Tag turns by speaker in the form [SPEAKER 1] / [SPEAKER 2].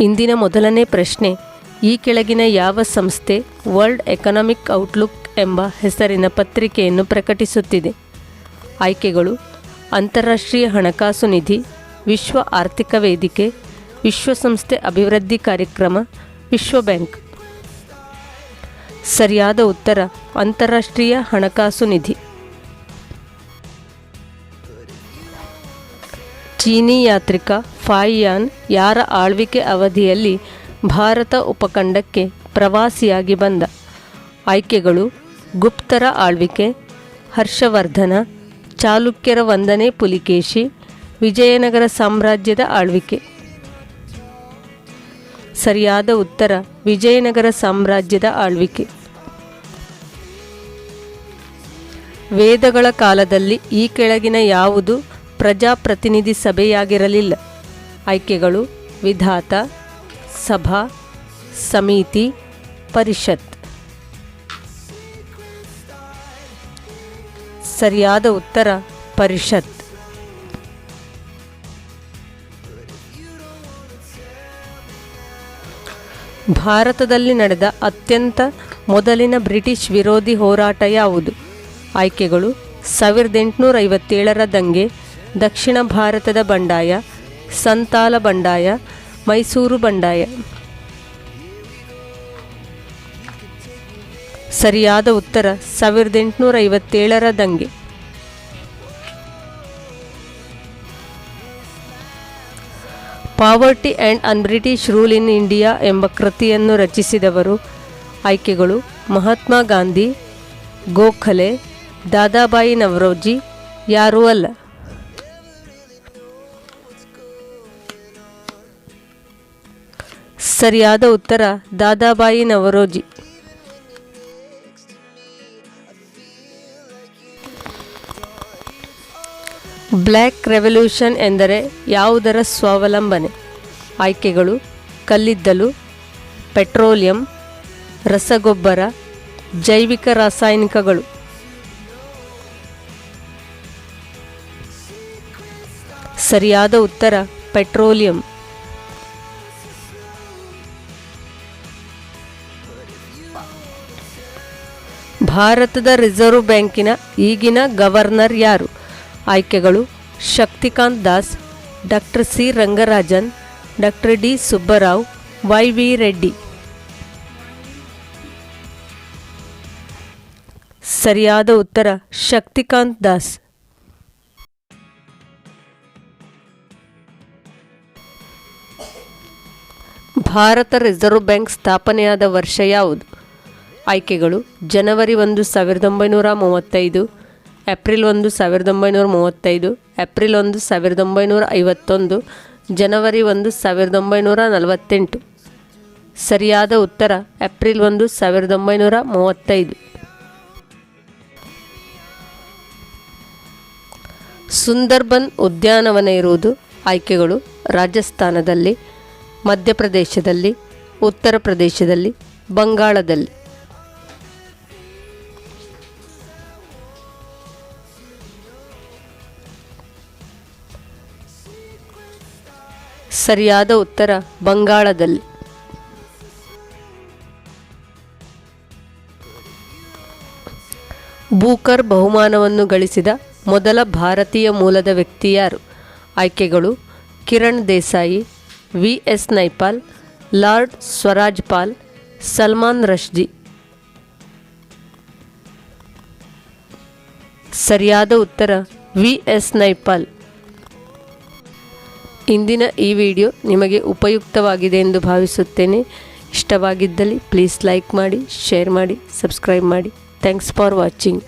[SPEAKER 1] ಇಂದಿನ ಮೊದಲನೇ ಪ್ರಶ್ನೆ, ಈ ಕೆಳಗಿನ ಯಾವ ಸಂಸ್ಥೆ ವರ್ಲ್ಡ್ ಎಕನಾಮಿಕ್ ಔಟ್ಲುಕ್ ಎಂಬ ಹೆಸರಿನ ಪತ್ರಿಕೆಯನ್ನು ಪ್ರಕಟಿಸುತ್ತಿದೆ? ಆಯ್ಕೆಗಳು, ಅಂತಾರಾಷ್ಟ್ರೀಯ ಹಣಕಾಸು ನಿಧಿ, ವಿಶ್ವ ಆರ್ಥಿಕ ವೇದಿಕೆ, ವಿಶ್ವಸಂಸ್ಥೆ ಅಭಿವೃದ್ಧಿ ಕಾರ್ಯಕ್ರಮ, ವಿಶ್ವ ಬ್ಯಾಂಕ್. ಸರಿಯಾದ ಉತ್ತರ, ಅಂತಾರಾಷ್ಟ್ರೀಯ ಹಣಕಾಸು ನಿಧಿ. ಚೀನಿ ಯಾತ್ರಿಕ ಫಾಯಿಯಾನ್ ಯಾರ ಆಳ್ವಿಕೆ ಅವಧಿಯಲ್ಲಿ ಭಾರತ ಉಪಖಂಡಕ್ಕೆ ಪ್ರವಾಸಿಯಾಗಿ ಬಂದ? ಆಯ್ಕೆಗಳು, ಗುಪ್ತರ ಆಳ್ವಿಕೆ, ಹರ್ಷವರ್ಧನ, ಚಾಲುಕ್ಯರ ವಂದನೆ ಪುಲಿಕೇಶಿ, ವಿಜಯನಗರ ಸಾಮ್ರಾಜ್ಯದ ಆಳ್ವಿಕೆ. ಸರಿಯಾದ ಉತ್ತರ, ವಿಜಯನಗರ ಸಾಮ್ರಾಜ್ಯದ ಆಳ್ವಿಕೆ. ವೇದಗಳ ಕಾಲದಲ್ಲಿ ಈ ಕೆಳಗಿನ ಯಾವುದು ಪ್ರಜಾಪ್ರತಿನಿಧಿ ಸಭೆಯಾಗಿರಲಿಲ್ಲ. ಆಯ್ಕೆಗಳು ವಿಧಾತ, ಸಭಾ, ಸಮಿತಿ, ಪರಿಷತ್. ಸರಿಯಾದ ಉತ್ತರ ಪರಿಷತ್. ಭಾರತದಲ್ಲಿ ನಡೆದ ಅತ್ಯಂತ ಮೊದಲಿನ ಬ್ರಿಟಿಷ್ ವಿರೋಧಿ ಹೋರಾಟ ಯಾವುದು? ಆಯ್ಕೆಗಳು ಸಾವಿರದ ಎಂಟುನೂರ ಐವತ್ತೇಳರ ದಂಗೆ ದಕ್ಷಿಣ ಭಾರತದ ಬಂಡಾಯ ಸಂತಾಲ ಬಂಡಾಯ, ಮೈಸೂರು ಬಂಡಾಯ. ಸರಿಯಾದ ಉತ್ತರ ಸಾವಿರದ ಎಂಟುನೂರ ಐವತ್ತೇಳರ ದಂಗೆ. Poverty and unBritish rule in India ಎಂಬ ಕೃತಿಯನ್ನು ರಚಿಸಿದವರು ಆಯ್ಕೆಗಳು ಮಹಾತ್ಮ ಗಾಂಧಿ, ಗೋಖಲೆ, ದಾದಾಬಾಯಿ ನವರೋಜಿ, ಯಾರೂ ಅಲ್ಲ. ಸರಿಯಾದ ಉತ್ತರ ದಾದಾಬಾಯಿ ನವರೋಜಿ ಬ್ಲ್ಯಾಕ್ ರೆವಲ್ಯೂಷನ್ ಎಂದರೆ ಯಾವುದರ ಸ್ವಾವಲಂಬನೆ? ಆಯ್ಕೆಗಳು, ಕಲ್ಲಿದ್ದಲು, ಪೆಟ್ರೋಲಿಯಂ, ರಸಗೊಬ್ಬರ, ಜೈವಿಕ ರಾಸಾಯನಿಕಗಳು. ಸರಿಯಾದ ಉತ್ತರ ಪೆಟ್ರೋಲಿಯಂ. ಭಾರತದ ರಿಸರ್ವ್ ಬ್ಯಾಂಕಿನ ಈಗಿನ ಗವರ್ನರ್ ಯಾರು? ಆಯ್ಕೆಗಳು Shaktikanta Das, doctor C Rangarajan, doctor D Subbarao, Y V Reddy. ಸರಿಯಾದ ಉತ್ತರ ಶಕ್ತಿಕಾಂತ್ ದಾಸ್. ಭಾರತ ರಿಸರ್ವ್ ಬ್ಯಾಂಕ್ ಸ್ಥಾಪನೆಯಾದ ವರ್ಷ ಯಾವುದು? ಆಯ್ಕೆಗಳು. ಜನವರಿ ಒಂದು, ಸಾವಿರದ ಒಂಬೈನೂರ ಮೂವತ್ತೈದು. ಏಪ್ರಿಲ್ ಒಂದು, ಸಾವಿರದ ಒಂಬೈನೂರ ಮೂವತ್ತೈದು. ಏಪ್ರಿಲ್ ಒಂದು, ಸಾವಿರದ ಒಂಬೈನೂರ ಐವತ್ತೊಂದು. ಜನವರಿ ಒಂದು, ಸಾವಿರದ ಒಂಬೈನೂರ ನಲವತ್ತೆಂಟು. ಸರಿಯಾದ ಉತ್ತರ, ಏಪ್ರಿಲ್ ಒಂದು, ಸಾವಿರದ ಒಂಬೈನೂರ ಮೂವತ್ತೈದು. ಸುಂದರ್ಬನ್ ಉದ್ಯಾನವನ ಇರುವುದು ಆಯ್ಕೆಗಳು ರಾಜಸ್ಥಾನದಲ್ಲಿ, ಮಧ್ಯಪ್ರದೇಶದಲ್ಲಿ, ಉತ್ತರ ಪ್ರದೇಶದಲ್ಲಿ, ಬಂಗಾಳದಲ್ಲಿ. ಸರಿಯಾದ ಉತ್ತರ ಬಂಗಾಳದಲ್ಲಿ. ಬೂಕರ್ ಬಹುಮಾನವನ್ನು ಗಳಿಸಿದ ಮೊದಲ ಭಾರತೀಯ ಮೂಲದ ವ್ಯಕ್ತಿ ಯಾರು? ಆಯ್ಕೆಗಳು Kiran Desai V S Naipaul, lord Swraj Paul, Salman Rushdie. ಸರಿಯಾದ ಉತ್ತರ ವಿ ಎಸ್ ನೈಪಾಲ್. ಇಂದಿನ ಈ ವಿಡಿಯೋ ನಿಮಗೆ ಉಪಯುಕ್ತವಾಗಿದೆ ಎಂದು ಭಾವಿಸುತ್ತೇನೆ. ಇಷ್ಟವಾಗಿದ್ದಲ್ಲಿ ಪ್ಲೀಸ್ ಲೈಕ್ ಮಾಡಿ, ಶೇರ್ ಮಾಡಿ, ಸಬ್ಸ್ಕ್ರೈಬ್ ಮಾಡಿ. Thanks for watching.